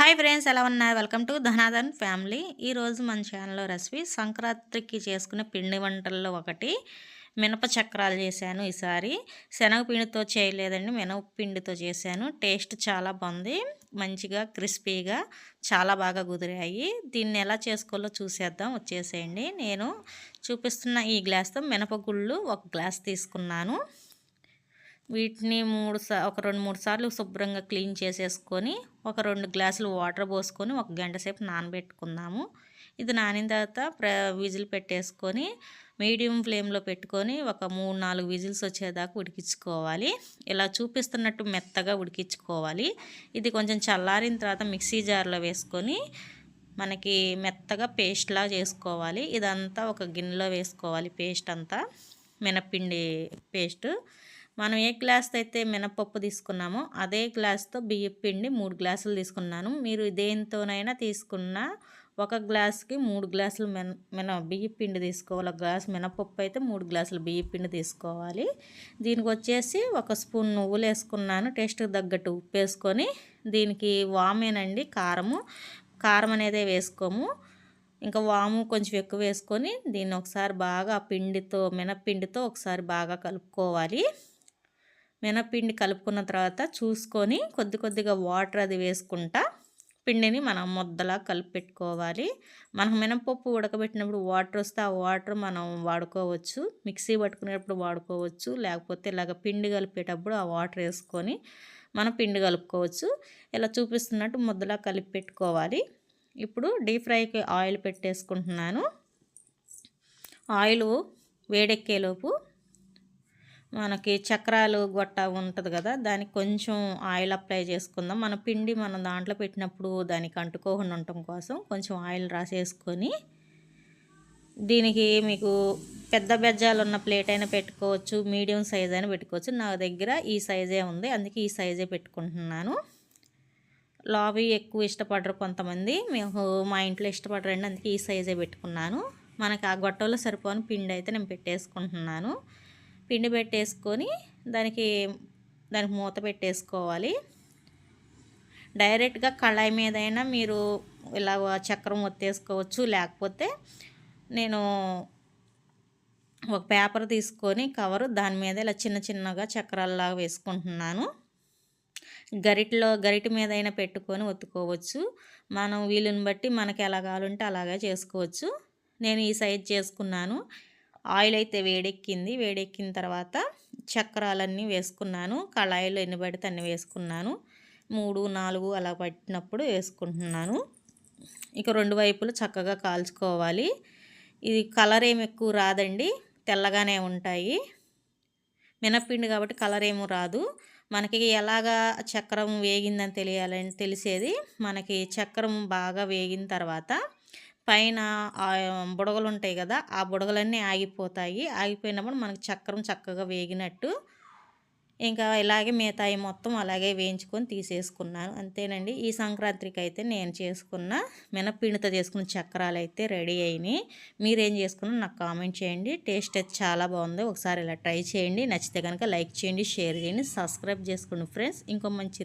Hi friends ఎలా ఉన్నారు? Welcome to Dhanadhan family. ఈరోజు మన ఛానల్లో రెసిపీ సంక్రాంతికి చేసుకునే పిండి వంటల్లో ఒకటి మినప చక్రాలు చేశాను ఈసారి. శనగపిండితో చేయలేదండి మినపపిండితో చేశాను. టేస్ట్ చాలా బాగుంది మంచిగా క్రిస్పీగా చాలా బాగా కుదిరాయి. దీన్ని ఎలా చేసుకోవాలో చూసేద్దాం వచ్చేసేయండి. నేను చూపిస్తున్న ఈ గ్లాస్తో మినపగుళ్ళు ఒక గ్లాస్ తీసుకున్నాను. వీటిని మూడు సార్ ఒక రెండు మూడు సార్లు శుభ్రంగా క్లీన్ చేసేసుకొని ఒక రెండు గ్లాసులు వాటర్ పోసుకొని ఒక గంట సేపు నానబెట్టుకుందాము. ఇది నానిన తర్వాత ప్ర విజిల్ పెట్టేసుకొని మీడియం ఫ్లేమ్లో పెట్టుకొని ఒక మూడు నాలుగు విజిల్స్ వచ్చేదాకా ఉడికించుకోవాలి. ఇలా చూపిస్తున్నట్టు మెత్తగా ఉడికించుకోవాలి. ఇది కొంచెం చల్లారిన తర్వాత మిక్సీ జార్లో వేసుకొని మనకి మెత్తగా పేస్ట్లా చేసుకోవాలి. ఇదంతా ఒక గిన్నెలో వేసుకోవాలి పేస్ట్ అంతా. మినపిండి పేస్ట్. మనం ఏ గ్లాస్తో అయితే మినపప్పు తీసుకున్నామో అదే గ్లాస్తో బియ్యం పిండి మూడు గ్లాసులు తీసుకున్నాను. మీరు దేనితోనైనా తీసుకున్న ఒక గ్లాస్కి మూడు గ్లాసులు మెన మిన బియ్యం పిండి తీసుకోవాలి. ఒక గ్లాస్ మినపప్పు అయితే మూడు గ్లాసులు బియ్యం పిండి తీసుకోవాలి. దీనికి వచ్చేసి ఒక స్పూన్ నువ్వులు వేసుకున్నాను. టేస్ట్కి తగ్గట్టు ఉప్పు వేసుకొని దీనికి వామేనండి కారము. కారం అనేది వేసుకోము. ఇంకా వాము కొంచెం ఎక్కువ వేసుకొని దీన్ని ఒకసారి బాగా పిండితో మినపిండితో ఒకసారి బాగా కలుపుకోవాలి. మినపిండి కలుపుకున్న తర్వాత చూసుకొని కొద్ది కొద్దిగా వాటర్ అది వేసుకుంటా పిండిని మనం ముద్దలా కలిపి పెట్టుకోవాలి మనం మినపప్పు ఉడకబెట్టినప్పుడు వాటర్ వస్తే ఆ వాటర్ మనం వాడుకోవచ్చు. మిక్సీ పట్టుకునేటప్పుడు వాడుకోవచ్చు. లేకపోతే ఇలాగ పిండి కలిపేటప్పుడు ఆ వాటర్ వేసుకొని మనం పిండి కలుపుకోవచ్చు. ఇలా చూపిస్తున్నట్టు ముద్దలా కలిపి పెట్టుకోవాలి ఇప్పుడు డీప్ ఫ్రైకి ఆయిల్ పెట్టేసుకుంటున్నాను. ఆయిల్ వేడెక్కేలోపు మనకి చక్రాలు గొట్ట ఉంటుంది కదా దానికి కొంచెం ఆయిల్ అప్లై చేసుకుందాం. మన పిండి మనం దాంట్లో పెట్టినప్పుడు దానికి అంటుకోకుండా ఉండటం కోసం కొంచెం ఆయిల్ రాసేసుకొని దీనికి మీకు పెద్ద బెజ్జాలు ఉన్న ప్లేట్ అయినా పెట్టుకోవచ్చు మీడియం సైజ్ అయినా పెట్టుకోవచ్చు. నా దగ్గర ఈ సైజే ఉంది అందుకే ఈ సైజే పెట్టుకుంటున్నాను. లాబీ ఎక్కువ ఇష్టపడరు కొంతమంది మేము మా ఇంట్లో ఇష్టపడరండి అందుకే ఈ సైజే పెట్టుకున్నాను. మనకి ఆ గొట్టలో సరిపోని పిండి అయితే నేను పెట్టేసుకుంటున్నాను. పిండి పెట్టేసుకొని దానికి దానికి మూత పెట్టేసుకోవాలి. డైరెక్ట్గా కళాయి మీదైనా మీరు ఇలా చక్రం ఒత్తేసుకోవచ్చు. లేకపోతే నేను ఒక పేపర్ తీసుకొని కవరు దాని మీద ఇలా చిన్న చిన్నగా చక్రాల్లాగా వేసుకుంటున్నాను. గరిటలో గరిటి మీద అయినా పెట్టుకొని ఒత్తుకోవచ్చు. మనం వీలుని బట్టి మనకి ఎలా కావాలంటే అలాగే చేసుకోవచ్చు. నేను ఈ సైజ్ చేసుకున్నాను. ఆయిల్ అయితే వేడెక్కింది. వేడెక్కిన తర్వాత చక్రాలన్నీ వేసుకున్నాను. కళాయిలో ఎన్ని పడితే అన్ని వేసుకున్నాను. మూడు నాలుగు అలా పట్టినప్పుడు వేసుకుంటున్నాను. ఇక రెండు వైపులు చక్కగా కాల్చుకోవాలి. ఇది కలర్ ఏమి ఎక్కువ రాదండి. తెల్లగానే ఉంటాయి. మినప్పిండి కాబట్టి కలర్ ఏమి రాదు. మనకి ఎలాగా చక్రం వేగిందని తెలియాలని తెలిసేది మనకి చక్రం బాగా వేగిన తర్వాత పైన బుడగలు ఉంటాయి కదా ఆ బుడగలన్నీ ఆగిపోతాయి. ఆగిపోయినప్పుడు మనకు చక్రం చక్కగా వేగినట్టు ఇంకా ఇలాగే మిగతాయి మొత్తం అలాగే వేయించుకొని తీసేసుకున్నాను. అంతేనండి. ఈ సంక్రాంతికి అయితే నేను చేసుకున్న మినపిండితో చేసుకున్న చక్రాలు అయితే రెడీ అయినాయి. మీరేం చేసుకున్నా నాకు కామెంట్ చేయండి. టేస్ట్ అయితే చాలా బాగుంది. ఒకసారి ఇలా ట్రై చేయండి. నచ్చితే కనుక లైక్ చేయండి షేర్ చేయండి సబ్స్క్రైబ్ చేసుకోండి ఫ్రెండ్స్. ఇంకో మంచి